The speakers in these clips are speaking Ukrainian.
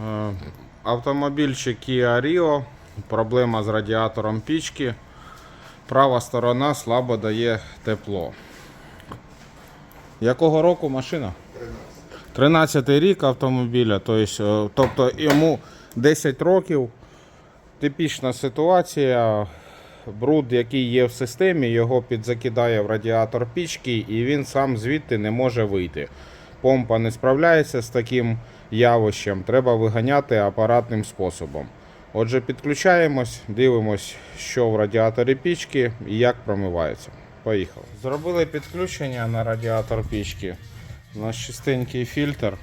Е, Автомобільчик Kia Rio, проблема з радіатором пічки. Права сторона слабо дає тепло. Якого року машина? 13 рік автомобіля, тобто, тобто йому 10 років. Типічна ситуація. Бруд, який є в системі, його підзакидає в радіатор пічки і він сам звідти не може вийти. Помпа не справляється з таким явищем, треба виганяти апаратним способом. Отже, підключаємось, дивимось, що в радіаторі пічки і як промивається. Поїхали. Зробили підключення на радіатор пічки. У нас чистенький фільтр.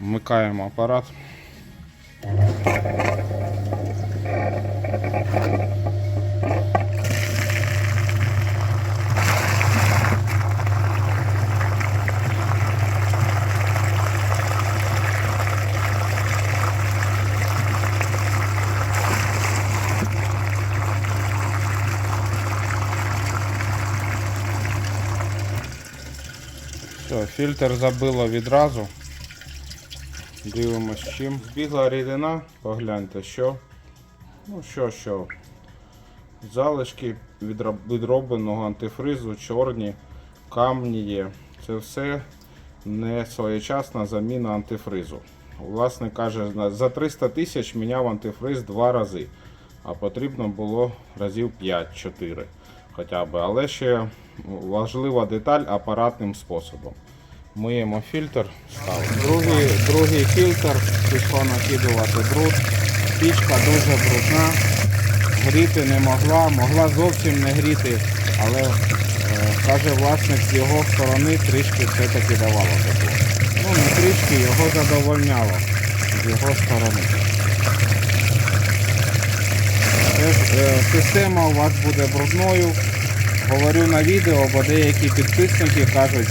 Вмикаємо апарат. Все, фільтр забило відразу. Дивимось чим. Збігла рідина, погляньте, що. Ну що, що. Залишки відробленого антифризу, чорні, камні є. Це все не своєчасна заміна антифризу. Власник каже, за 300 тисяч міняв антифриз два рази, а потрібно було разів 5-4 хоча б. Але ще важлива деталь апаратним способом. Миємо фільтр, ставимо. Другий, другий фільтр, пішло накидувати бруд. Пічка дуже брудна, гріти не могла, могла зовсім не гріти, але е, каже власник з його сторони трішки все-таки давало тепло. Ну не трішки його задовольняло з його сторони. Теж, е, система у вас буде брудною. Говорю на відео, бо деякі підписники кажуть,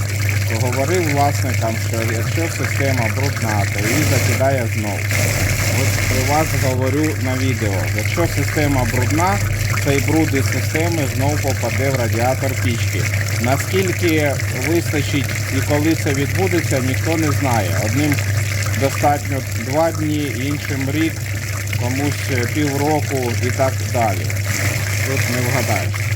говорив власникам, що якщо система брудна, то її закидає знову. Ось при вас говорю на відео. Якщо система брудна, цей бруд із системи знову попаде в радіатор пічки. Наскільки вистачить і коли це відбудеться, ніхто не знає. Одним достатньо два дні, іншим рік, комусь е, півроку і так далі. Тут не вгадаєш.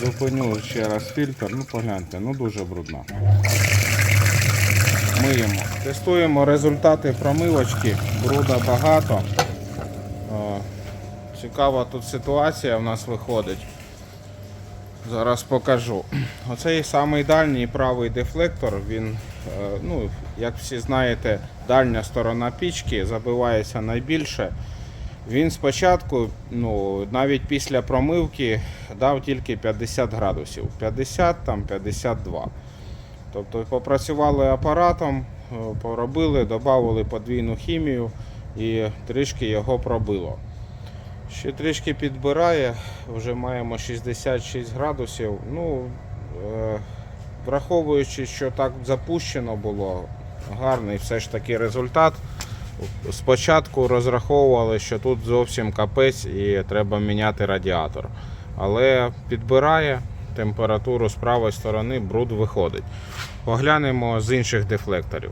Зупиню ще раз фільтр, ну погляньте, ну дуже брудно. Миємо. Тестуємо результати промивочки, бруда багато. Цікава тут ситуація в нас виходить. Зараз покажу. Оцей самий дальній правий дефлектор, він, е, ну, як всі знаєте, дальня сторона пічки забивається найбільше. Він спочатку, ну, навіть після промивки, дав тільки 50 градусів. 50, там 52. Тобто попрацювали апаратом, е, поробили, додали подвійну хімію і трішки його пробило. Ще трішки підбирає, вже маємо 66 градусів. Ну, е, враховуючи, що так запущено було, гарний все ж таки результат. Спочатку розраховували, що тут зовсім капець і треба міняти радіатор. Але підбирає температуру з правої сторони, бруд виходить. Поглянемо з інших дефлекторів.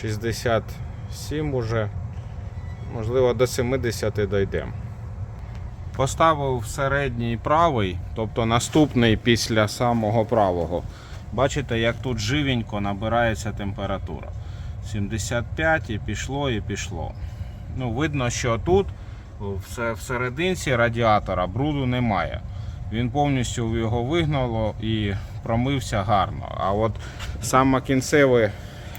67 уже, можливо, до 70 дійдемо. Поставив середній правий, тобто наступний після самого правого. Бачите, як тут живенько набирається температура. 75 і пішло, і пішло. Ну, видно, що тут все всерединці радіатора бруду немає. Він повністю його вигнало і промився гарно. А от саме кінцеве,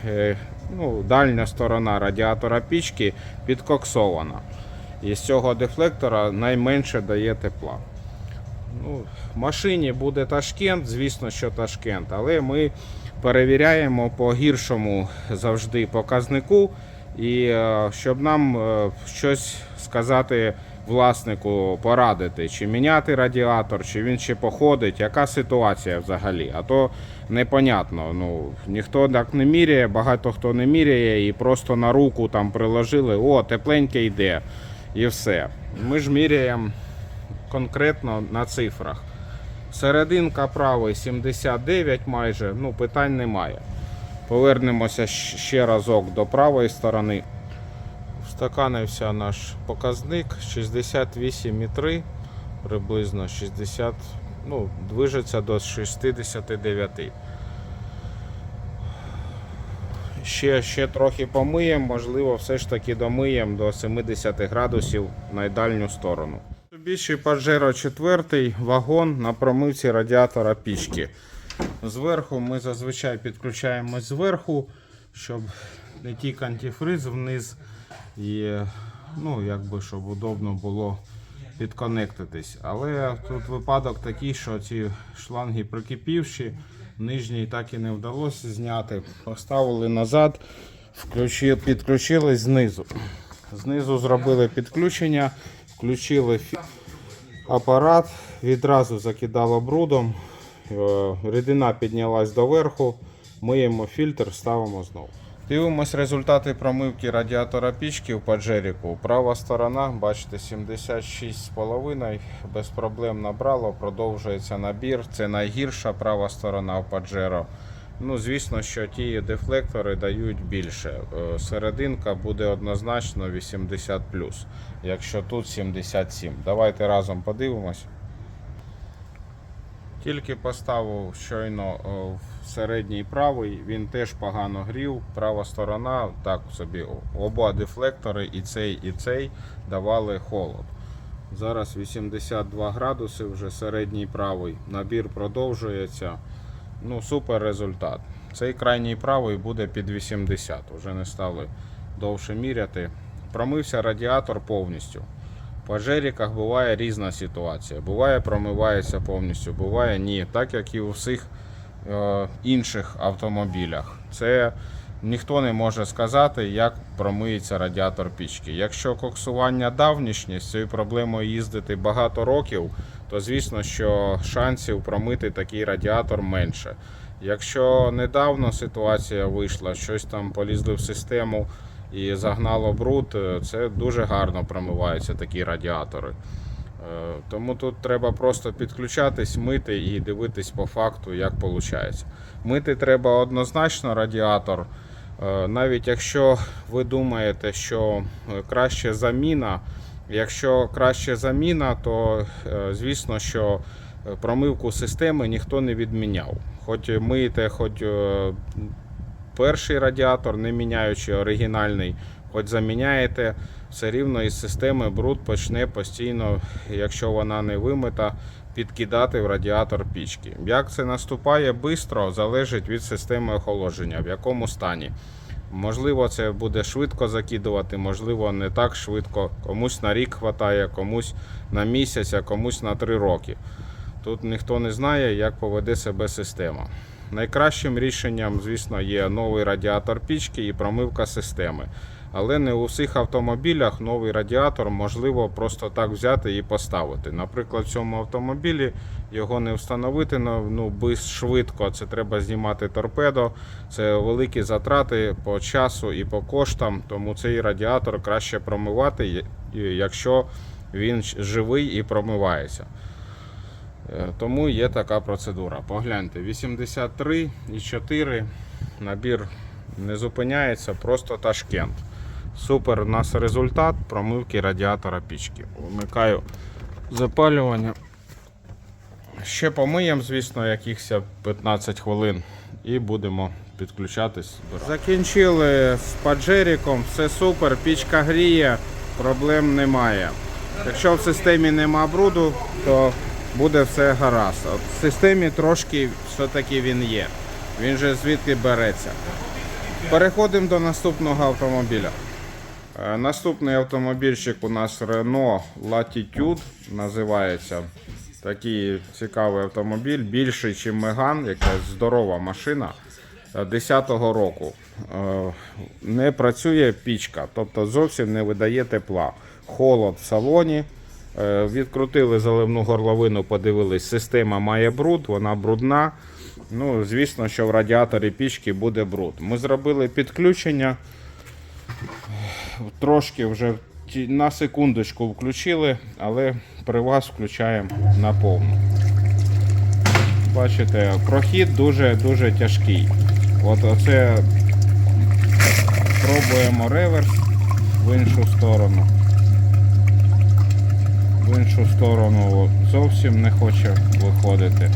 е, ну, дальня сторона радіатора пічки підкоксована. І з цього дефлектора найменше дає тепла. Ну, в машині буде Ташкент, звісно, що Ташкент, але ми перевіряємо по гіршому завжди показнику. І е, щоб нам е, щось сказати власнику, порадити, чи міняти радіатор, чи він ще походить, яка ситуація взагалі. А то непонятно. Ну, ніхто так не міряє, багато хто не міряє і просто на руку там приложили, о, тепленьке йде. І все. Ми ж міряємо конкретно на цифрах. Серединка правий 79 майже, ну питань немає. Повернемося ще разок до правої сторони. Встаканився наш показник 68,3, приблизно 60, ну, движеться до 69. Ще, ще трохи помиємо, можливо, все ж таки домиємо до 70 градусів на дальню сторону. Mitsubishi Pajero 4 вагон на промивці радіатора пічки. Зверху ми зазвичай підключаємось зверху, щоб не тік антифриз вниз і ну, якби, щоб удобно було підконектитись. Але тут випадок такий, що ці шланги прикипівші, нижній так і не вдалося зняти. Поставили назад, включи, підключили знизу. Знизу зробили підключення, включили апарат, відразу закидало брудом. Е, Рідина піднялась доверху, миємо фільтр, ставимо знову. Дивимось результати промивки радіатора пічки в Паджеріку. Права сторона, бачите, 76,5, без проблем набрало, продовжується набір. Це найгірша права сторона в Паджеро. Ну, звісно, що ті дефлектори дають більше. Е, Серединка буде однозначно 80 якщо тут 77. Давайте разом подивимось. Тільки поставив щойно в середній правий, він теж погано грів. Права сторона, так собі, оба дефлектори, і цей, і цей давали холод. Зараз 82 градуси, вже середній правий. Набір продовжується. Ну, супер результат. Цей крайній правий буде під 80. Вже не стали довше міряти. Промився радіатор повністю. По жеріках буває різна ситуація. Буває, промивається повністю, буває ні. Так як і у всіх е, інших автомобілях. Це ніхто не може сказати, як промиється радіатор пічки. Якщо коксування давнішнє, з цією проблемою їздити багато років, то звісно, що шансів промити такий радіатор менше. Якщо недавно ситуація вийшла, щось там полізли в систему і загнало бруд, е, це дуже гарно промиваються такі радіатори. Е, Тому тут треба просто підключатись, мити і дивитись по факту, як виходить. Мити треба однозначно радіатор. Е, Навіть якщо ви думаєте, що краще заміна, якщо краще заміна, то е, звісно, що е, промивку системи ніхто не відміняв. Хоч миєте, хоч е, перший радіатор, не міняючи оригінальний, хоч заміняєте, все рівно із системи бруд почне постійно, якщо вона не вимита, підкидати в радіатор пічки. Як це наступає швидко, залежить від системи охолодження, в якому стані. Можливо, це буде швидко закидувати, можливо, не так швидко. Комусь на рік хватає, комусь на місяць, а комусь на три роки. Тут ніхто не знає, як поведе себе система. Найкращим рішенням, звісно, є новий радіатор пічки і промивка системи. Але не у всіх автомобілях новий радіатор можливо просто так взяти і поставити. Наприклад, в цьому автомобілі його не встановити ну, ну, швидко. Це треба знімати торпедо. Це великі затрати по часу і по коштам. Тому цей радіатор краще промивати, якщо він живий і промивається. Е, Тому є така процедура. Погляньте, 83 і 4 набір не зупиняється, просто Ташкент. Супер у нас результат промивки радіатора пічки. Вмикаю запалювання. Ще помиємо, звісно, якихось 15 хвилин і будемо підключатись. Закінчили з паджеріком, все супер, пічка гріє, проблем немає. Якщо в системі нема бруду, то буде все гаразд. От в системі трошки все-таки він є. Він же звідки береться. Переходимо до наступного автомобіля. Е, Наступний автомобільчик у нас Renault Latitude називається. Такий цікавий автомобіль, більший, ніж Меган, якась здорова машина. 10-го року. Е, Не працює пічка, тобто зовсім не видає тепла. Холод в салоні. Е, Відкрутили заливну горловину, подивились, система має бруд, вона брудна. Ну, звісно, що в радіаторі пічки буде бруд. Ми зробили підключення трошки вже на секундочку включили, але при вас включаємо на повну. бачите, прохід дуже-дуже тяжкий. От оце пробуємо реверс в іншу сторону. В іншу сторону зовсім не хоче виходити.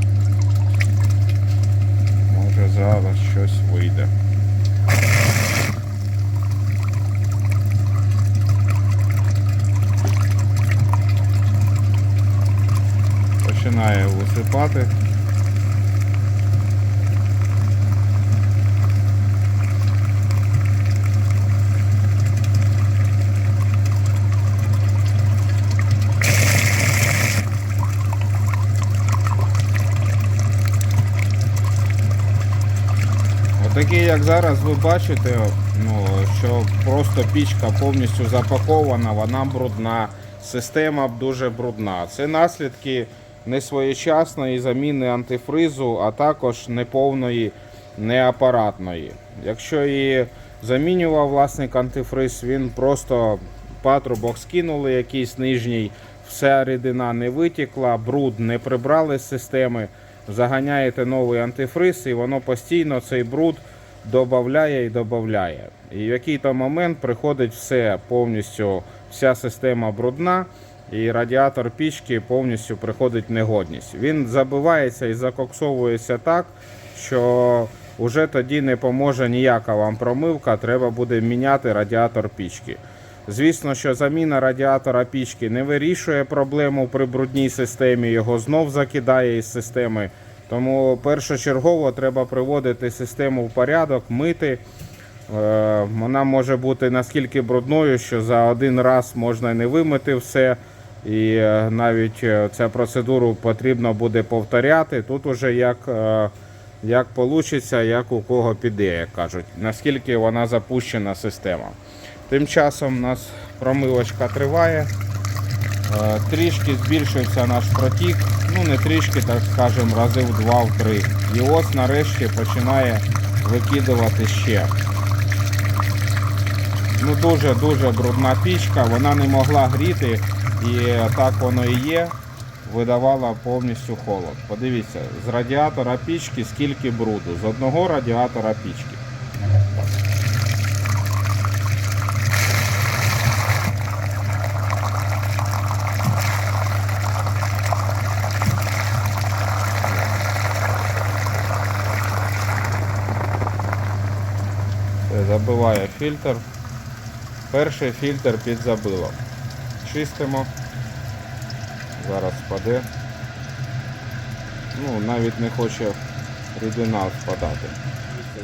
Може зараз щось вийде. Починає висипати. Отакий, як зараз ви бачите, ну, що просто пічка повністю запакована, вона брудна, система дуже брудна. Це наслідки несвоєчасної заміни антифризу, а також неповної, неапаратної. Якщо і замінював власник антифриз, він просто патрубок скинули якийсь нижній, вся рідина не витікла, бруд не прибрали з системи заганяєте новий антифриз, і воно постійно цей бруд додає і додає. І в який-то момент приходить все повністю, вся система брудна, і радіатор пічки повністю приходить в негодність. Він забивається і закоксовується так, що вже тоді не поможе ніяка вам промивка, треба буде міняти радіатор пічки. Звісно, що заміна радіатора пічки не вирішує проблему при брудній системі, його знов закидає із системи. Тому першочергово треба приводити систему в порядок, мити. Е, Вона може бути наскільки брудною, що за один раз можна не вимити все. І е, навіть е, цю процедуру потрібно буде повторяти. Тут уже як, е, як вийде, як у кого піде, як кажуть, наскільки вона запущена система. Тим часом у нас промивочка триває. Трішки збільшився наш протік. Ну не трішки, так скажемо, рази в два, в три. І ось нарешті починає викидувати ще. Ну дуже-дуже брудна пічка, вона не могла гріти і так воно і є. Видавала повністю холод. Подивіться, з радіатора пічки скільки бруду. З одного радіатора пічки. Забиває фільтр. Перший фільтр підзабило. Чистимо. Зараз спаде. Ну, навіть не хоче рідина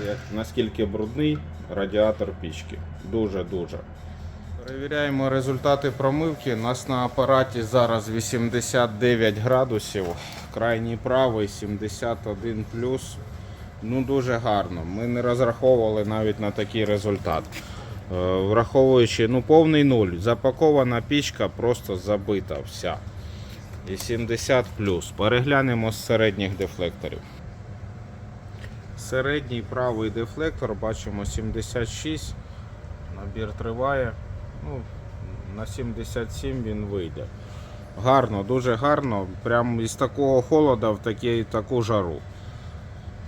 як- Наскільки брудний радіатор пічки. Дуже-дуже. Перевіряємо результати промивки. У нас на апараті зараз 89 градусів. Крайній правий 71 плюс. Ну дуже гарно. Ми не розраховували навіть на такий результат. Е, Враховуючи ну, повний нуль. Запакована пічка просто забита вся. І 70 плюс. Переглянемо з середніх дефлекторів. Середній правий дефлектор бачимо 76. Набір триває. Ну, на 77 він вийде. Гарно, дуже гарно. Прямо із такого холода в такі, таку жару.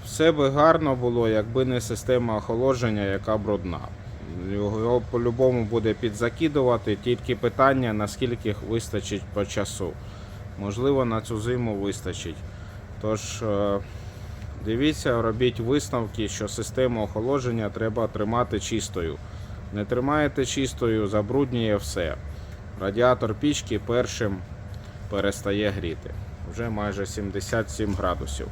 Все би гарно було, якби не система охолодження, яка брудна. Його по-любому буде підзакидувати, тільки питання, наскільки вистачить по часу. Можливо, на цю зиму вистачить. Тож е, дивіться, робіть висновки, що систему охолодження треба тримати чистою. Не тримаєте чистою, забруднює все. Радіатор пічки першим перестає гріти. Вже майже 77 градусів.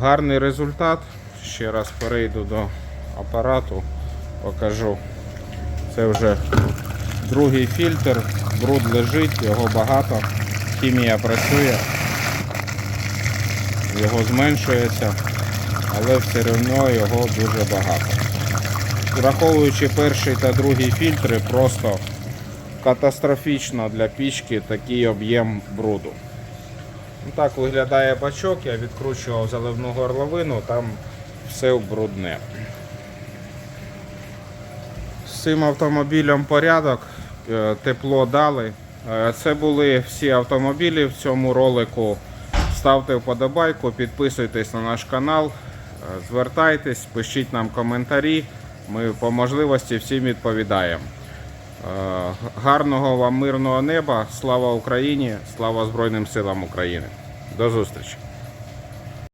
Гарний результат. Ще раз перейду до апарату, покажу. Це вже другий фільтр, бруд лежить, його багато, хімія працює, його зменшується, але все одно його дуже багато. Враховуючи перший та другий фільтри, просто катастрофічно для пічки такий об'єм бруду. Ну, Так виглядає бачок, я відкручував заливну горловину, там все брудне. Цим автомобілем порядок, е, тепло дали. Е, Це були всі автомобілі в цьому ролику. ставте вподобайку, підписуйтесь на наш канал, е, звертайтесь, пишіть нам коментарі. Ми по можливості всім відповідаємо. Гарного вам мирного неба, слава Україні, слава Збройним силам України. До зустрічі!